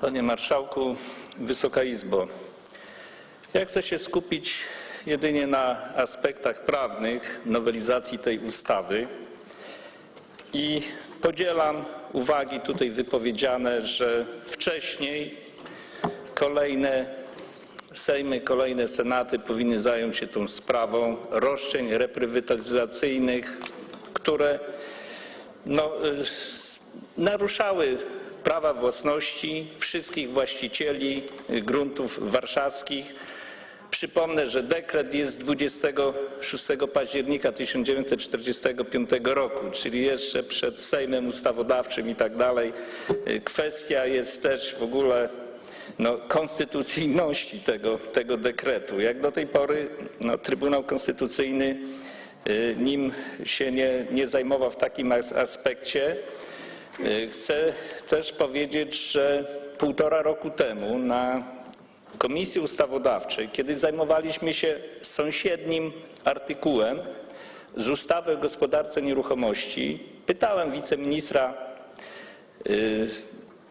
Panie Marszałku, Wysoka Izbo. Ja chcę się skupić jedynie na aspektach prawnych nowelizacji tej ustawy i podzielam uwagi tutaj wypowiedziane, że wcześniej kolejne Sejmy, kolejne Senaty powinny zająć się tą sprawą roszczeń reprywatyzacyjnych, które no, y, naruszały prawa własności wszystkich właścicieli y, gruntów warszawskich. Przypomnę, że dekret jest z 26 października 1945 roku, czyli jeszcze przed Sejmem Ustawodawczym i tak dalej. Y, Kwestia jest też w ogóle no, konstytucyjności tego, tego dekretu. Jak do tej pory no, Trybunał Konstytucyjny y, nim się nie, nie zajmował w takim as- aspekcie. Y, Chcę też powiedzieć, że półtora roku temu na Komisji Ustawodawczej, kiedy zajmowaliśmy się sąsiednim artykułem z ustawy o gospodarce nieruchomości, pytałem wiceministra y,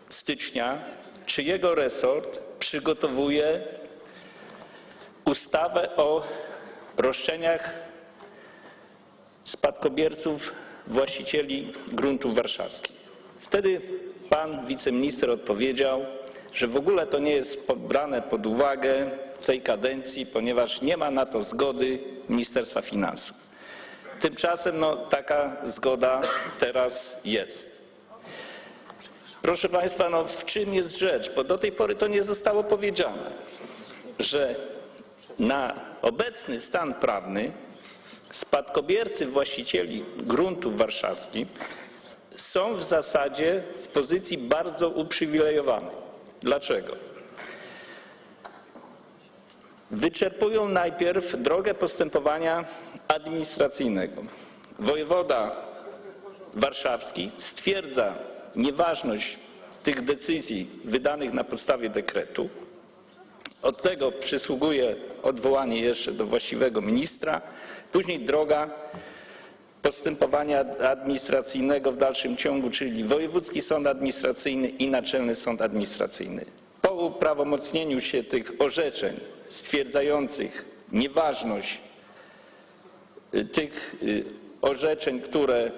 stycznia, czy jego resort przygotowuje ustawę o roszczeniach spadkobierców właścicieli gruntów warszawskich. Wtedy pan wiceminister odpowiedział, że w ogóle to nie jest pobrane pod uwagę w tej kadencji, ponieważ nie ma na to zgody Ministerstwa Finansów. Tymczasem no, taka zgoda teraz jest. Proszę Państwa, no w czym jest rzecz? Bo do tej pory to nie zostało powiedziane, że na obecny stan prawny spadkobiercy właścicieli gruntów warszawskich są w zasadzie w pozycji bardzo uprzywilejowanej. Dlaczego? Wyczerpują najpierw drogę postępowania administracyjnego. Wojewoda warszawski stwierdza nieważność tych decyzji wydanych na podstawie dekretu. Od tego przysługuje odwołanie jeszcze do właściwego ministra, później droga postępowania administracyjnego w dalszym ciągu, czyli Wojewódzki Sąd Administracyjny i Naczelny Sąd Administracyjny. Po uprawomocnieniu się tych orzeczeń stwierdzających nieważność y, tych y, orzeczeń, które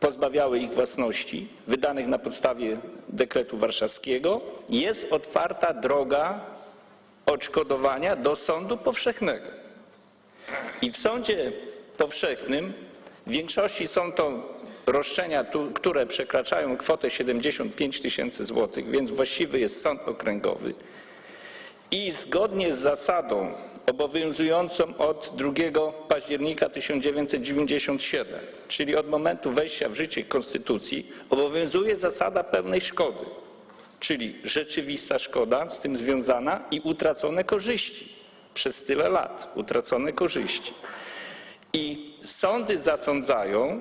pozbawiały ich własności, wydanych na podstawie dekretu warszawskiego, jest otwarta droga odszkodowania do sądu powszechnego. I w sądzie powszechnym w większości są to roszczenia, które przekraczają kwotę 75 tysięcy złotych, więc właściwy jest sąd okręgowy. I zgodnie z zasadą obowiązującą od 2 października 1997, czyli od momentu wejścia w życie Konstytucji, obowiązuje zasada pełnej szkody, czyli rzeczywista szkoda z tym związana i utracone korzyści przez tyle lat, utracone korzyści. I sądy zasądzają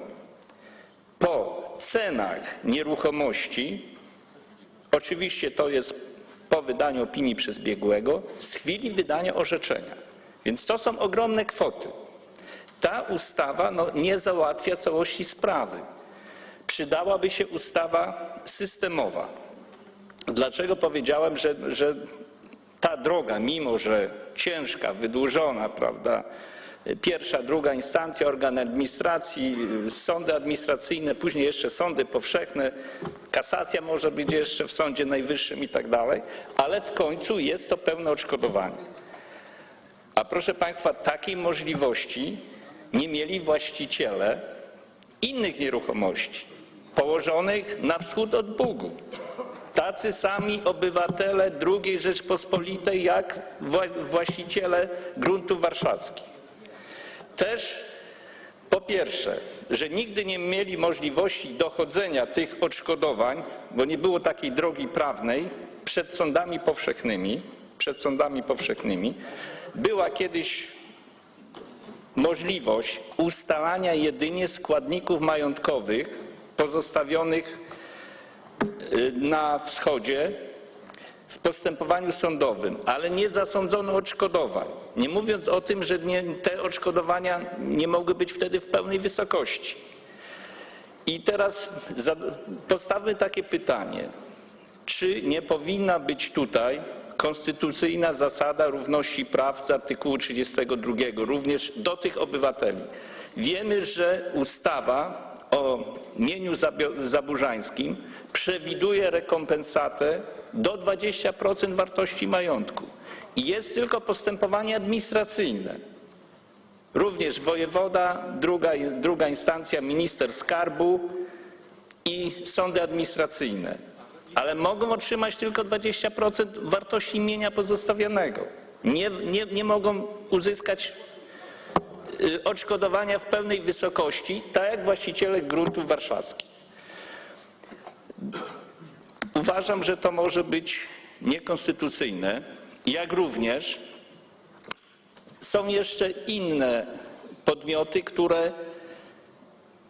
po cenach nieruchomości, oczywiście to jest po wydaniu opinii przez biegłego, z chwili wydania orzeczenia. Więc to są ogromne kwoty. Ta ustawa no, nie załatwia całości sprawy. Przydałaby się ustawa systemowa. Dlaczego powiedziałem, że, że ta droga, mimo że ciężka, wydłużona, prawda, pierwsza, druga instancja, organ administracji, sądy administracyjne, później jeszcze sądy powszechne, kasacja może być jeszcze w Sądzie Najwyższym i tak dalej, ale w końcu jest to pełne odszkodowanie. A proszę Państwa, takiej możliwości nie mieli właściciele innych nieruchomości położonych na wschód od Bugów. Tacy sami obywatele II Rzeczpospolitej jak wła- właściciele gruntów warszawskich. Też po pierwsze, że nigdy nie mieli możliwości dochodzenia tych odszkodowań, bo nie było takiej drogi prawnej przed sądami powszechnymi, przed sądami powszechnymi. Była kiedyś możliwość ustalania jedynie składników majątkowych pozostawionych y, na wschodzie w postępowaniu sądowym, ale nie zasądzono odszkodowań. Nie mówiąc o tym, że nie, te odszkodowania nie mogły być wtedy w pełnej wysokości. I teraz postawmy takie pytanie. czy nie powinna być tutaj konstytucyjna zasada równości praw z artykułu 32, również do tych obywateli. Wiemy, że ustawa o mieniu zaburzańskim przewiduje rekompensatę do 20% wartości majątku. I jest tylko postępowanie administracyjne. Również wojewoda, druga, druga instancja, minister skarbu i sądy administracyjne. Ale mogą otrzymać tylko 20% wartości mienia pozostawionego. Nie, nie, nie mogą uzyskać odszkodowania w pełnej wysokości, tak jak właściciele gruntów warszawskich. Uważam, że to może być niekonstytucyjne, jak również są jeszcze inne podmioty, które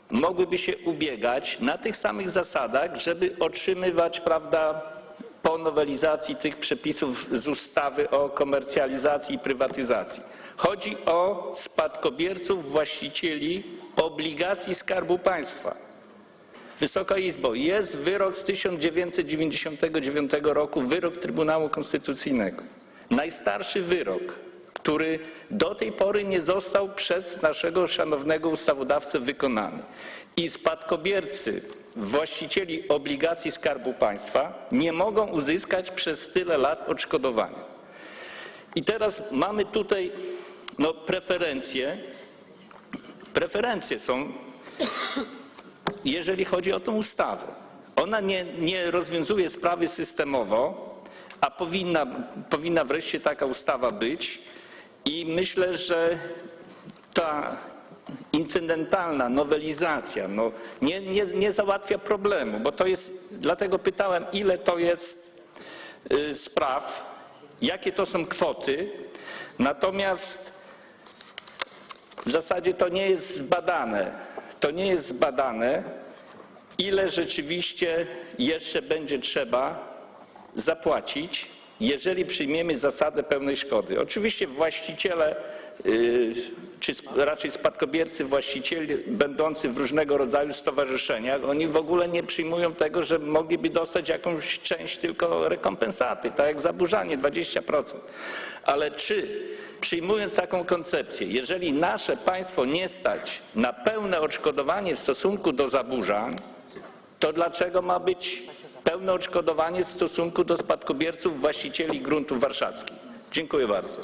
mogłyby się ubiegać na tych samych zasadach, żeby otrzymywać, prawda, po nowelizacji tych przepisów z ustawy o komercjalizacji i prywatyzacji. Chodzi o spadkobierców właścicieli obligacji Skarbu Państwa. Wysoka Izbo, jest wyrok z 1999 roku, wyrok Trybunału Konstytucyjnego. Najstarszy wyrok, który do tej pory nie został przez naszego szanownego ustawodawcę wykonany. I spadkobiercy właścicieli obligacji Skarbu Państwa nie mogą uzyskać przez tyle lat odszkodowania. I teraz mamy tutaj no, preferencje. Preferencje są jeżeli chodzi o tę ustawę. Ona nie, nie rozwiązuje sprawy systemowo, a powinna, powinna wreszcie taka ustawa być. I myślę, że ta incydentalna nowelizacja no, nie, nie, nie załatwia problemu, bo to jest, dlatego pytałem, ile to jest y, spraw, jakie to są kwoty. Natomiast w zasadzie to nie jest zbadane. To nie jest zbadane, ile rzeczywiście jeszcze będzie trzeba zapłacić, jeżeli przyjmiemy zasadę pełnej szkody. Oczywiście właściciele, czy sp- raczej spadkobiercy właścicieli będący w różnego rodzaju stowarzyszeniach, oni w ogóle nie przyjmują tego, że mogliby dostać jakąś część tylko rekompensaty, tak jak zaburzanie 20%. Ale czy przyjmując taką koncepcję, jeżeli nasze państwo nie stać na pełne odszkodowanie w stosunku do zaburzań, to dlaczego ma być pełne odszkodowanie w stosunku do spadkobierców właścicieli gruntów warszawskich? Dziękuję bardzo.